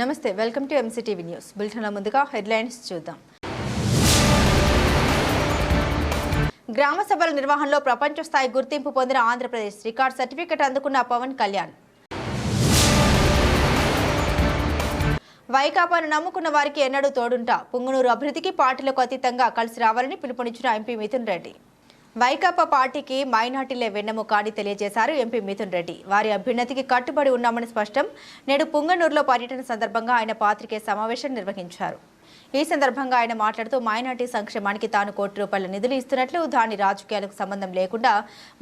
నమస్తే welcome to MCTV news బులెటిన్ల ముందుగా హెడ్లైన్స్ చూద్దాం. గ్రామ సభల నిర్వహణలో ప్రపంచ స్థాయి గుర్తింపు పొందిన ఆంధ్రప్రదేశ్ రికార్డ్ సర్టిఫికెట్ అందుకున్న పవన్ కళ్యాణ్. వైకాపాను నమ్ముకున్న వారికి ఎన్నడూ తోడుంటా. పుంగనూరు అభివృద్ధికి పార్టీలకు అతీతంగా కలిసి రావాలని పిలుపునిచ్చిన ఎంపీ మిథున్ రెడ్డి. వైకాపా పార్టీకి మైనార్టీలే వెన్నెముక అని తెలియజేశారు ఎంపీ మిథున్ రెడ్డి. వారి అభ్యున్నతికి కట్టుబడి ఉన్నామని స్పష్టం. నేడు పుంగనూరులో పర్యటన సందర్భంగా ఆయన పాత్రికే సమావేశం నిర్వహించారు. ఈ సందర్భంగా ఆయన మాట్లాడుతూ మైనార్టీ సంక్షేమానికి తాను కోటి రూపాయల నిధులు ఇస్తున్నట్లు దాని రాజకీయాలకు సంబంధం లేకుండా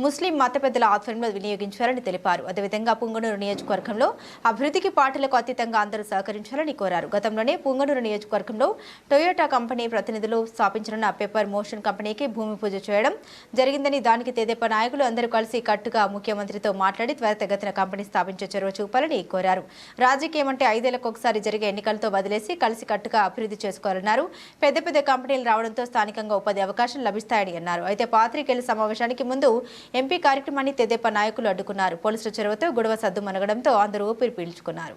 ముస్లిం మత పెద్దల ఆధ్వర్యంలో వినియోగించారని తెలిపారు. అదేవిధంగా పుంగనూరు నియోజకవర్గంలో అభివృద్ధికి పార్టీలకు అతీతంగా అందరూ సహకరించాలని కోరారు. గతంలోనే పుంగనూరు నియోజకవర్గంలో టొయోటా కంపెనీ ప్రతినిధులు స్థాపించనున్న పేపర్ మోషన్ కంపెనీకి భూమి పూజ చేయడం జరిగిందని దానికి తెదేపా నాయకులు అందరూ కలిసి కట్టుగా ముఖ్యమంత్రితో మాట్లాడి త్వరితగతిన కంపెనీ స్థాపించే చొరవ చూపాలని కోరారు. రాజకీయం అంటే ఐదేళ్ళకు ఒకసారి జరిగే ఎన్నికలతో వదిలేసి కలిసి కట్టుగా అభివృద్ధి చేసుకోవాలన్నారు. పెద్ద పెద్ద కంపెనీలు రావడంతో స్థానికంగా ఉపాధి అవకాశం లభిస్తాయని అన్నారు. అయితే పాత్రికేయుల సమావేశానికి ముందు ఎంపీ కార్యక్రమాన్ని తెదేపా నాయకులు అడ్డుకున్నారు. పోలీసుల చొరవతో గొడవ సద్దు మనగడంతో అందరూ ఊపిరి పీల్చుకున్నారు.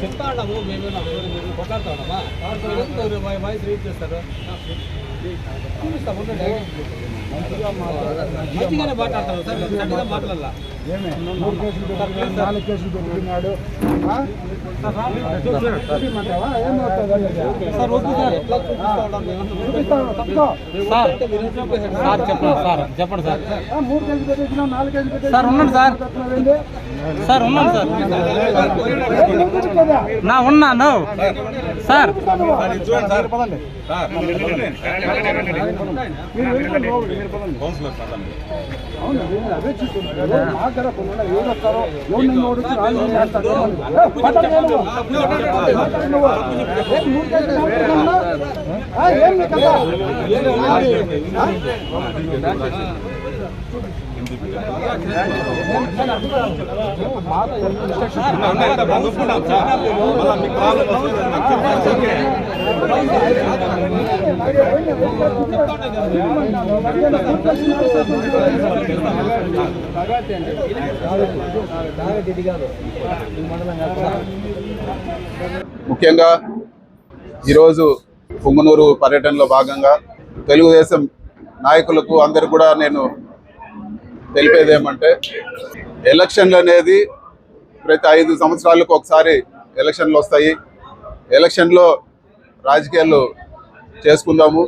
చెప్తా ఉన్నాము మేమేమో మీరు కొట్లాడుతా ఉన్నామా కాబట్టి వాయిస్ రీడ్ చేస్తారు? చూపిస్తాము ఉండండి. మంచిగానే మాట్లాడతారు సార్ గట్టిగా మాట్లాడాల నాలుగు కేసులు పెట్టుకున్నాడు? సార్ సార్ ఎట్లా మేము? చెప్పండి సార్ చెప్పండి సార్. ఆ, మూడు కేసులు పెట్టేసినావు, నాలుగు కేసులు పెట్టేసినావు. సార్, ఉన్నాను సార్. పెట్టినావేంటి? సార్ ఉన్నాను సార్ ఏం ఎందుకు కదా? నా ఉన్నాను సార్ చూడండి సార్ పదండి. సార్ మీరు వెళ్ళండి, లోపలికి, మీరు పదండి. కౌన్సిలర్ సార్ అవును, నేను అదే చూస్తున్నాను. ఎవరు మాకు కదా కొన్ని ఉన్నాయి. ఎవరు వస్తారో, ఎవరు నిన్ను ఓడించి వాళ్ళు నిన్ను వేస్తారో. ఏ, ముఖ్యంగా ఈరోజు పుంగనూరు పర్యటనలో భాగంగా తెలుగుదేశం నాయకులకు అందరు కూడా నేను తెలిపేది ఏమంటే ఎలక్షన్లు అనేది ప్రతి ఐదు సంవత్సరాలకు ఒకసారి ఎలక్షన్లు వస్తాయి. ఎలక్షన్లో రాజకీయాలు చేసుకుందాము.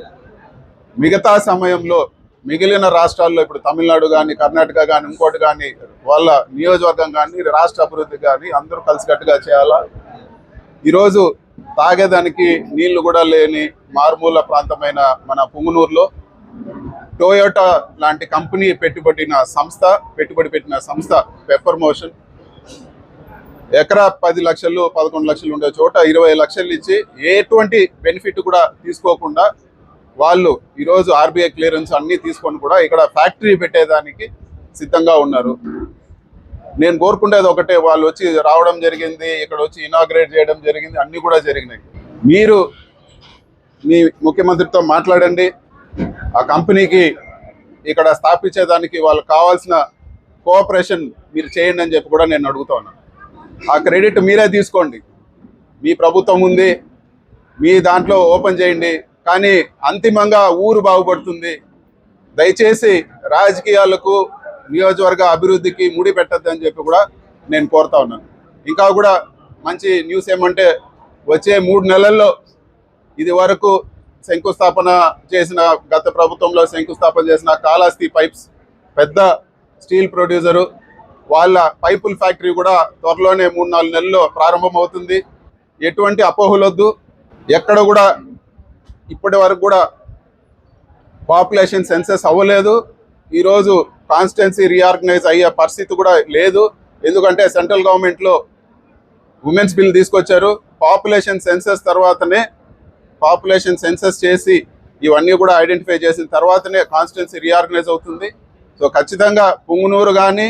మిగతా సమయంలో మిగిలిన రాష్ట్రాల్లో ఇప్పుడు తమిళనాడు కానీ కర్ణాటక కానీ ఇంకోటి కానీ వాళ్ళ నియోజకవర్గం కానీ రాష్ట్ర అభివృద్ధి కానీ అందరూ కలిసికట్టుగా చేయాలా? ఈరోజు తాగేదానికి నీళ్ళు కూడా లేని మారుమూల ప్రాంతమైన మన పుంగనూరులో టొయోటా లాంటి కంపెనీ పెట్టుబడిన సంస్థ పెట్టుబడి పెట్టిన సంస్థ పెప్పర్ మోషన్ ఎకరా పది లక్షలు పదకొండు లక్షలు ఉండే చోట ఇరవై లక్షలు ఇచ్చి ఎటువంటి బెనిఫిట్ కూడా తీసుకోకుండా వాళ్ళు ఈరోజు ఆర్బీఐ క్లియరెన్స్ అన్నీ తీసుకొని కూడా ఇక్కడ ఫ్యాక్టరీ పెట్టేదానికి సిద్ధంగా ఉన్నారు. నేను కోరుకునేది ఒకటే వాళ్ళు వచ్చి రావడం జరిగింది ఇక్కడ వచ్చి ఇనాగ్రేట్ చేయడం జరిగింది అన్నీ కూడా జరిగినాయి. మీరు మీ ముఖ్యమంత్రితో మాట్లాడండి. ఆ కంపెనీకి ఇక్కడ స్థాపించేదానికి వాళ్ళకి కావాల్సిన కోఆపరేషన్ మీరు చేయండి అని చెప్పి కూడా నేను అడుగుతా ఉన్నాను ఆ క్రెడిట్ మీరే తీసుకోండి. మీ ప్రభుత్వం ఉంది మీ దాంట్లో ఓపెన్ చేయండి. కానీ అంతిమంగా ఊరు బాగుపడుతుంది. దయచేసి రాజకీయాలకు నియోజకవర్గ అభివృద్ధికి ముడి పెట్టద్దు అని చెప్పి కూడా నేను కోరుతా ఉన్నాను ఇంకా కూడా మంచి న్యూస్ ఏమంటే వచ్చే మూడు నెలల్లో ఇది వరకు శంకుస్థాపన చేసిన గత ప్రభుత్వంలో శంకుస్థాపన చేసిన కాళహస్తి పైప్స్ పెద్ద స్టీల్ ప్రొడ్యూసరు వాళ్ళ పైపుల్ ఫ్యాక్టరీ కూడా త్వరలోనే మూడు నాలుగు నెలల్లో ప్రారంభమవుతుంది. ఎటువంటి అపోహలొద్దు. ఎక్కడ కూడా ఇప్పటి వరకు కూడా పాపులేషన్ సెన్సెస్ అవ్వలేదు. ఈరోజు కాన్స్టిట్యున్సీ రీఆర్గనైజ్ అయ్యే పరిస్థితి కూడా లేదు. ఎందుకంటే సెంట్రల్ గవర్నమెంట్లో ఉమెన్స్ బిల్ తీసుకొచ్చారు. పాపులేషన్ సెన్సెస్ తర్వాతనే పాపులేషన్ సెన్సెస్ చేసి ఇవన్నీ కూడా ఐడెంటిఫై చేసిన తర్వాతనే కాన్స్టిట్యున్సీ రీఆర్గనైజ్ అవుతుంది. సో ఖచ్చితంగా పుంగునూరు కానీ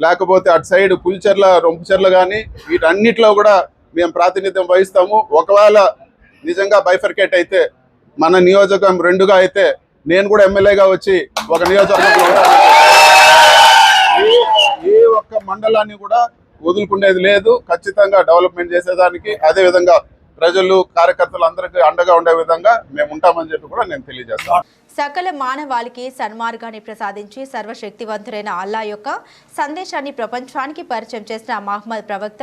లేకపోతే అటు సైడ్ పులిచెర్ల రొంపుచెర్ల కానీ వీటన్నిటిలో కూడా మేము ప్రాతినిధ్యం వహిస్తాము. ఒకవేళ నిజంగా బైఫర్కేట్ అయితే మన నియోజకవర్గం రెండుగా అయితే నేను కూడా ఎమ్మెల్యేగా వచ్చి ఒక నియోజకవర్గంలో ఏ- ఏ ఒక్క మండలాన్ని కూడా వదులుకునేది లేదు. ఖచ్చితంగా డెవలప్మెంట్ చేసేదానికి అదే విధంగా ప్రజలు కార్యకర్తలు అందరికీ అండగా ఉండే విధంగా మేము ఉంటామని చెప్పి కూడా నేను తెలియజేస్తాను. సకల మానవాళికి సన్మార్గాన్ని ప్రసాదించి సర్వశక్తివంతుడైన అల్లా యొక్క సందేశాన్ని ప్రపంచానికి పరిచయం చేసిన మహమ్మద్ ప్రవక్త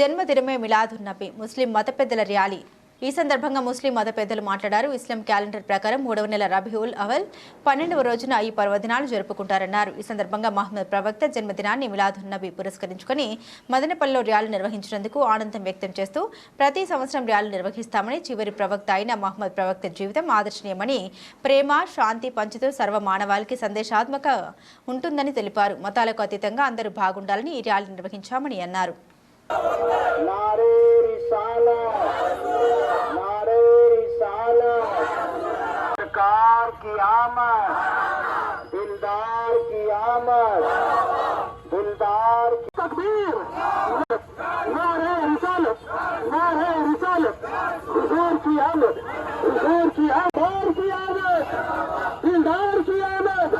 జన్మదినమే మిలాదున్ నబీ ముస్లిం మత పెద్దల ర్యాలీ. ఈ సందర్భంగా ముస్లిం మత పెద్దలు మాట్లాడారు. ఇస్లాం క్యాలెండర్ ప్రకారం మూడవ నెల రబీఉల్ అవల్ పన్నెండవ రోజున ఈ పర్వదినాలు జరుపుకుంటారన్నారు. ఈ సందర్భంగా మహమ్మద్ ప్రవక్త జన్మదినాన్ని మిలాదున్ నబీ పురస్కరించుకొని మదనపల్లిలో ర్యాలీ నిర్వహించినందుకు ఆనందం వ్యక్తం చేస్తూ ప్రతి సంవత్సరం ర్యాలీ నిర్వహిస్తామని చివరి ప్రవక్త అయిన మహమ్మద్ ప్రవక్త జీవితం ఆదర్శనీయమని ప్రేమ శాంతి పంచుతూ సర్వ మానవాళికి సందేశాత్మక ఉంటుందని తెలిపారు. మతాలకు అతీతంగా అందరూ బాగుండాలని ఈ ర్యాలీ నిర్వహించామని అన్నారు. की आमद दिलदार की आमद दिलदार की तकबीर नारे रिसालत नारे रिसालत हुजूर की आमद हुजूर की आमद की आमद दिलदार की आमद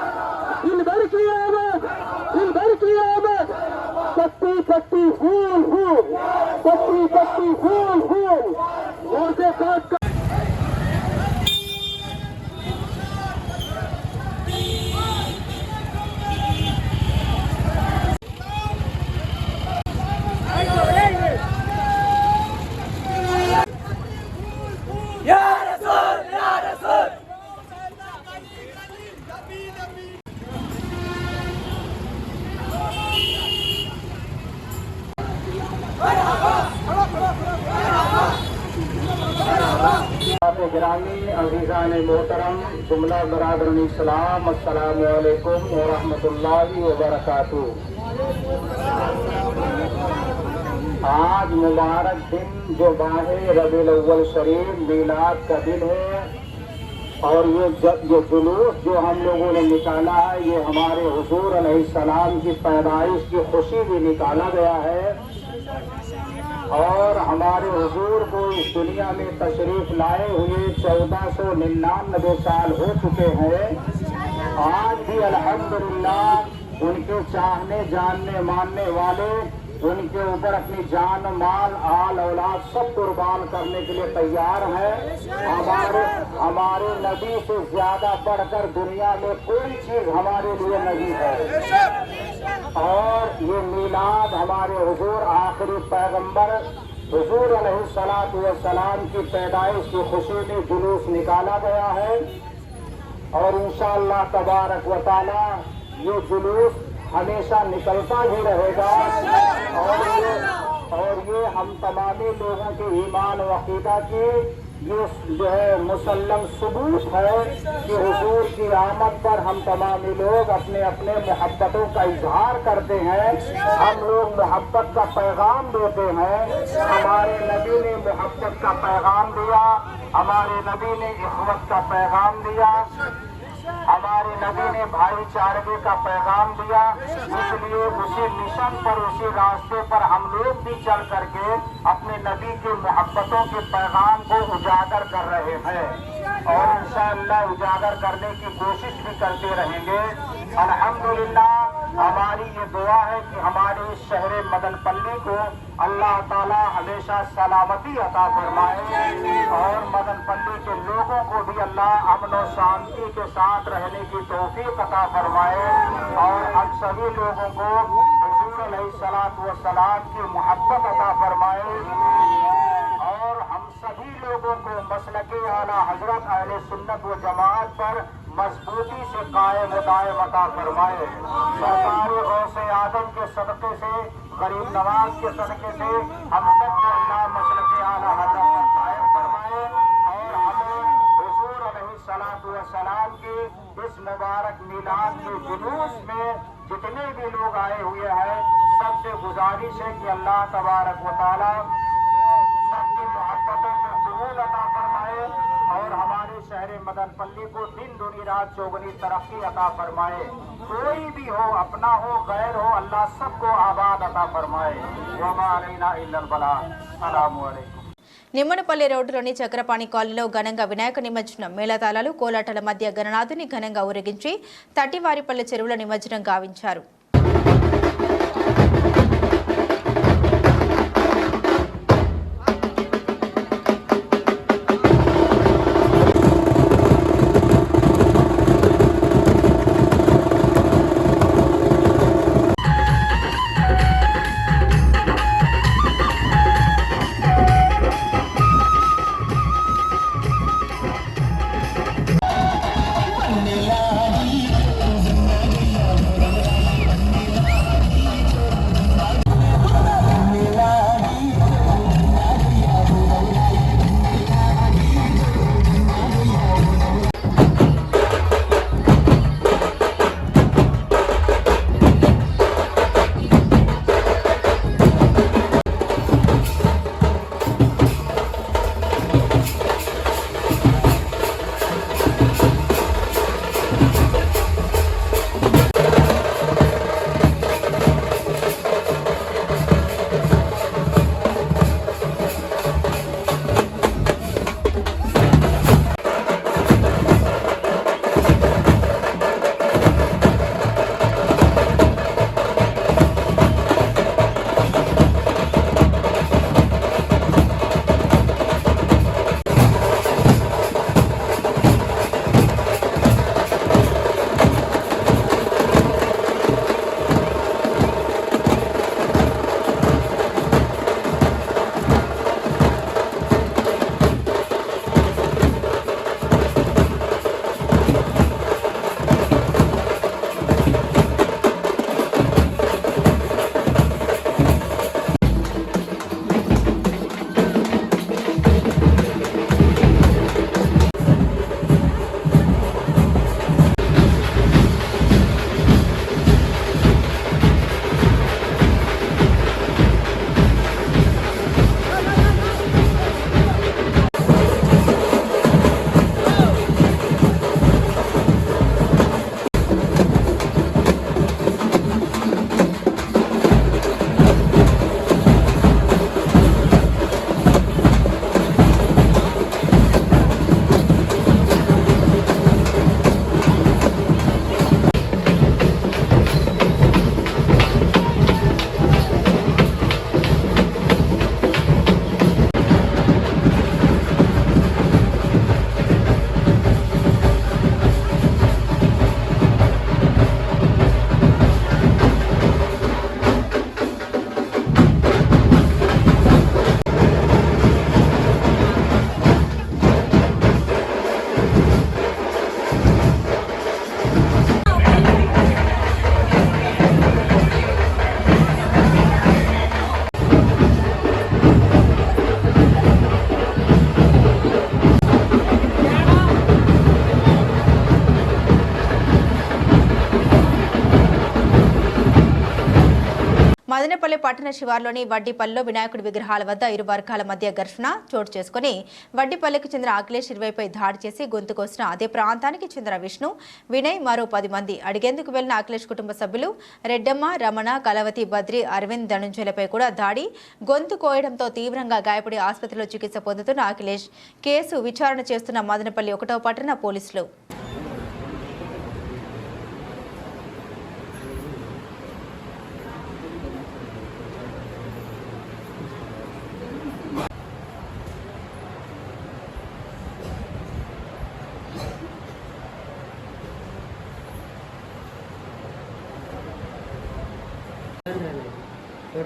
दिलबर की आमद दिलबर की आमद। पत्ती पत्ती फूल फूल मोर्चे काट وبرکاتہ۔ آج مبارک دن جو باہر ربی الاول شریف میلاد کا دن ہے، اور یہ یہ جلوس جو ہم لوگوں نے نکالا ہے، یہ ہمارے حضور علیہ السلام کی پیدائش کی خوشی بھی نکالا گیا ہے۔ اور ہمارے حضور کو اس دنیا میں تشریف لائے ہوئے چودہ سو ننانوے سال ہو چکے ہیں۔ آج بھی الحمدللہ ان کے چاہنے، جاننے، ماننے والے، ان کے اوپر اپنی جان، مال، آل، اولاد سب قربان کرنے کے لیے تیار ہے ہمارے ہمارے نبی سے زیادہ بڑھ کر دنیا میں کوئی چیز ہمارے لیے نہیں ہے۔ اور یہ میلاد ہمارے حضور آخری پیغمبر، حضور علیہ السلام والسلام کی پیدائش کی خوشی میں جلوس نکالا گیا ہے۔ اور انشاءاللہ تبارک و تعالی یہ جلوس جی ہمیشہ نکلتا ہی رہے گا۔ اور یہ اور یہ ہم تمامی لوگوں کے ایمان و عقیدہ کی یہ جو ہے مسلم ثبوت ہے کہ حضور کی آمد پر ہم تمامی لوگ اپنے اپنے محبتوں کا اظہار کرتے ہیں۔ ہم لوگ محبت کا پیغام دیتے ہیں۔ ہمارے نبی نے محبت کا پیغام دیا، ہمارے نبی نے اخوت کا پیغام دیا۔ ہمارے نبی نے بھائی چارگی کا پیغام دیا، اس لیے اسی مشن پر، اسی راستے پر ہم لوگ بھی چل کر کے اپنے نبی کے محبتوں کے پیغام کو اجاگر کر رہے ہیں۔ اور انشاءاللہ اجاگر کرنے کی کوشش بھی کرتے رہیں گے۔ الحمدللہ ہماری یہ دعا ہے کہ ہمارے شہر مدن پلی کو اللہ تعالیٰ ہمیشہ سلامتی عطا فرمائے اور مدن پلی کے لوگوں کو بھی اللہ امن و شانتی کے ساتھ رہنے کی توفیق عطا فرمائے اور ہم سبھی لوگوں کو حضور علیہ سلاط و سلام کی محبت عطا فرمائے اور ہم سبھی لوگوں کو مسلک اعلیٰ حضرت اہل سنت و جماعت پر مضبوطی سے قائم دائم عطا فرمائے۔ سرکار غوث آدم کے صدقے سے، غریب نواز کے صدقے سے ہم سب کو اللہ مسلک آلہ حضرت پر قائم فرمائے۔ اور ہمیں حضور علیہ السلام کی اس مبارک میلاد کے جلوس میں جتنے بھی لوگ آئے ہوئے ہیں، سب سے گزارش ہے کہ اللہ تبارک و تعالیٰ शहर मदनपल्ली को दिन दुनी रात चौगनी तरक्की अता फरमाए कोई भी हो अपना हो गैर हो अल्लाह सबको आबाद अता फरमाए वमा अलैना इल्लल बलाग अस्सलामु अलैकुम నిమ్మనపల్లి రోడ్డులోని చక్రపాణి కాలనీలో ఘనంగా వినాయక నిమజ్జనం మేళతాళాలు కోలాటల మధ్య గణనాథుని ఘనంగా ఊరేగించి తట్టివారిపల్లె చెరువుల నిమజ్జనం గావించారు పట్టణ శివార్లోని వడ్డీపల్లిలో వినాయకుడి విగ్రహాల వద్ద ఇరు వర్గాల మధ్య ఘర్షణ చోటు చేసుకుని వడ్డీపల్లికి చెందిన అఖిలేష్ ఇరవైపై దాడి చేసి గొంతు కోసిన అదే ప్రాంతానికి చెందిన విష్ణు వినయ్ మరో పది మంది. అడిగేందుకు వెళ్ళిన అఖిలేష్ కుటుంబ సభ్యులు రెడ్డమ్మ రమణ కలవతి బద్రి అరవింద్ ధనుంజయలపై కూడా దాడి. గొంతు కోయడంతో తీవ్రంగా గాయపడి ఆసుపత్రిలో చికిత్స పొందుతున్న అఖిలేష్ కేసు విచారణ చేస్తున్న మదనపల్లి ఒకటో పట్టణ పోలీసులు.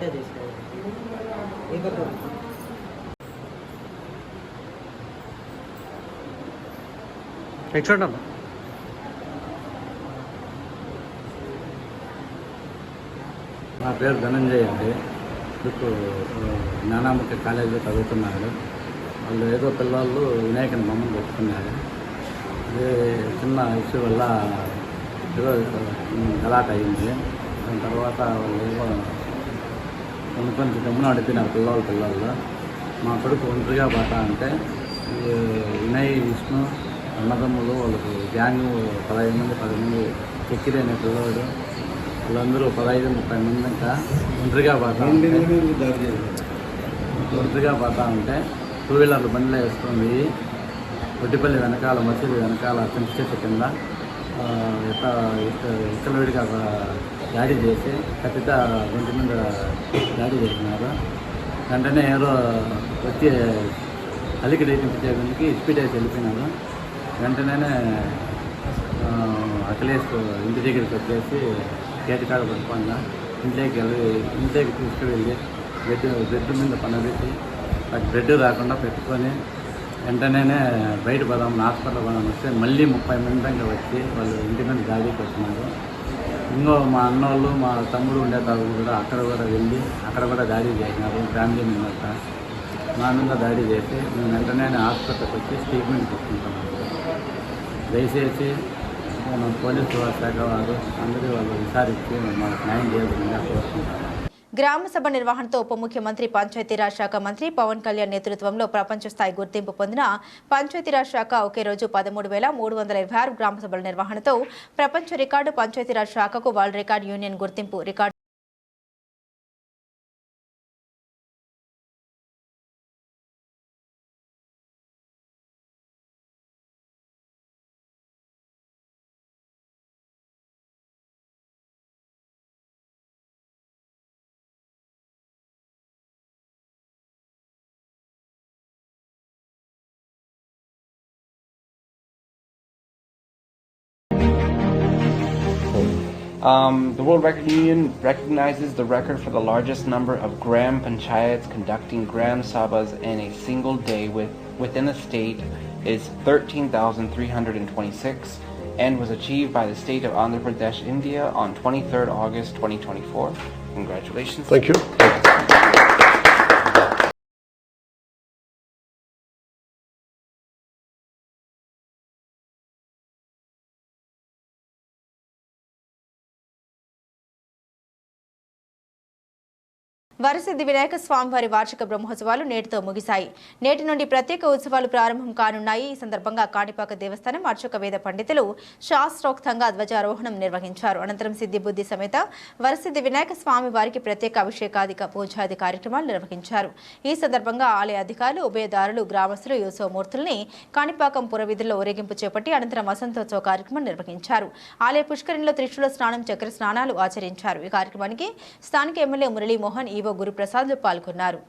ఒకటే తీసుకోవాలి. ఎక్స్ట్రా నా పేరు ధనంజయ్ అండి. ఇప్పుడు జ్ఞానాముఖి కాలేజీలో చదువుతున్నారు. వాళ్ళు ఏదో పిల్లలు వినాయకుని బొమ్మను పెట్టుకున్నారు అదే చిన్న ఇష్యూ వల్ల ఏదో అలాట్ అయింది దాని తర్వాత వాళ్ళు ఏదో కొంచెం గమ్మున అడిపినారు పిల్లలు పిల్లలు మా కొడుకు ఒంటరిగా పోతా అంటే వినయ్ విష్ణు అన్నదమ్ములు వాళ్ళకు గ్యాంగ్ పదహైదు మంది పది మంది చెక్కిరి అనే పిల్లవాడు. వాళ్ళందరూ పదహైదు ముప్పై మంది ఇంకా ఒంటరిగా పోతా ఉంటే ఒంటరిగా పోతా ఉంటే టూ వీలర్లు బండిలో వేసుకొని ఒడ్డిపల్లి వెనకాల మసీదు వెనకాల చెట్టు కింద ఇట్లా ఇక్కలవిడిగా దాడి చేసి ఖచ్చితంగా గుంటి మీద దాడి చేసినారు. వెంటనే ఎవరో వచ్చి అలికి డేటించేందుకు స్పీడ్ అయితే వెళ్ళిపోయినారు. వెంటనే అఖిలేష్ ఇంటి దగ్గరికి వచ్చేసి గేట్ కాడ పడుకోండా ఇంట్లోకి వెళ్ళి ఇంట్లోకి తీసుకువెళ్ళి బెడ్ బెడ్ మీద పనబెట్టి నాకు బ్రెడ్ రాకుండా పెట్టుకొని వెంటనే బయట పదాం హాస్పిటల్ పదాం వస్తే మళ్ళీ ముప్పై మంది దాకా వచ్చి వాళ్ళు ఇంటి మీద గాడికి వచ్చినారు. ఇంకో మా అన్నోళ్ళు మా తమ్ముడు ఉండే తాగు కూడా అక్కడ కూడా వెళ్ళి అక్కడ కూడా దాడి చేసినారు. ఫ్యామిలీ మెంబర్స్ మా మీద దాడి చేసి మేము వెంటనే హాస్పిటల్కి వచ్చి ట్రీట్మెంట్ తీసుకుంటున్నాము దయచేసి మన పోలీసు శాఖ వారు అందరూ వాళ్ళు విచారించి మాకు న్యాయం చేయాలని కోరుకుంటాం. గ్రామ సభ నిర్వహణతో ఉప ముఖ్యమంత్రి పంచాయతీరాజ్ శాఖ మంత్రి పవన్ కళ్యాణ్ నేతృత్వంలో ప్రపంచ స్థాయి గుర్తింపు పొందిన పంచాయతీరాజ్ శాఖ ఒకే రోజు పదమూడు వేల మూడు వందల ఇరవై ఆరు గ్రామ సభల నిర్వహణతో ప్రపంచ రికార్డు పంచాయతీరాజ్ శాఖకు వరల్డ్ రికార్డ్ యూనియన్ గుర్తింపు record Um, the World Record Union recognizes the record for the largest number of gram panchayats conducting gram sabhas in a single day with, within a state is 13,326 and was achieved by the state of Andhra Pradesh, India on 23rd August 2024. Congratulations. Thank you. Varasiddhi Vinayaka స్వామివారి వార్షిక బ్రహ్మోత్సవాలు నేటితో ముగిశాయి. నేటి నుండి ప్రత్యేక ఉత్సవాలు ప్రారంభం కానున్నాయి. ఈ సందర్భంగా కాణిపాక దేవస్థానం అర్చక వేద పండితులు శాస్త్రోక్తంగా ధ్వజారోహణం నిర్వహించారు. అనంతరం సిద్ధి బుద్ధి సమేత వరసిద్ధి వినాయక స్వామి వారికి ప్రత్యేక అభిషేకాదిక పూజాది కార్యక్రమాలు నిర్వహించారు. ఈ సందర్భంగా ఆలయ అధికారులు ఉభయదారులు గ్రామస్తులు యోత్సవమూర్తుల్ని కాణిపాకం పురవీధుల్లో ఊరేగింపు చేపట్టి అనంతరం వసంతోత్సవ కార్యక్రమం నిర్వహించారు. ఆలయ పుష్కరిణిలో త్రిశూల స్నానం చక్ర స్నానాలు ఆచరించారు. ఈ కార్యక్రమానికి స్థానిక ఎమ్మెల్యే మురళీమోహన్ ఈవో గురుప్రసాద్లు పాల్గొన్నారు.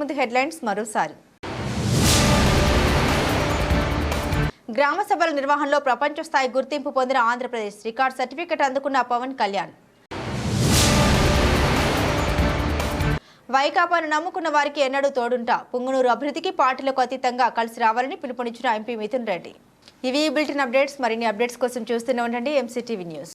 ముందు హెడ్లైన్స్ మరోసారి. గ్రామ సభల నిర్వహణలో ప్రపంచ స్థాయి గుర్తింపు పొందిన ఆంధ్రప్రదేశ్ రికార్డ్ సర్టిఫికెట్ అందుకున్న పవన్ కళ్యాణ్. వైకాపాను నమ్ముకున్న వారికి ఎన్నడూ తోడుంటా. పుంగనూరు అభివృద్ధికి పార్టీలకు అతీతంగా కలిసి రావాలని పిలుపునిచ్చిన ఎంపీ మిథున్ రెడ్డి. ఇవి ఈ అప్డేట్స్. మరిన్ని అప్డేట్స్ కోసం చూస్తూనే ఉండండి. MCTV news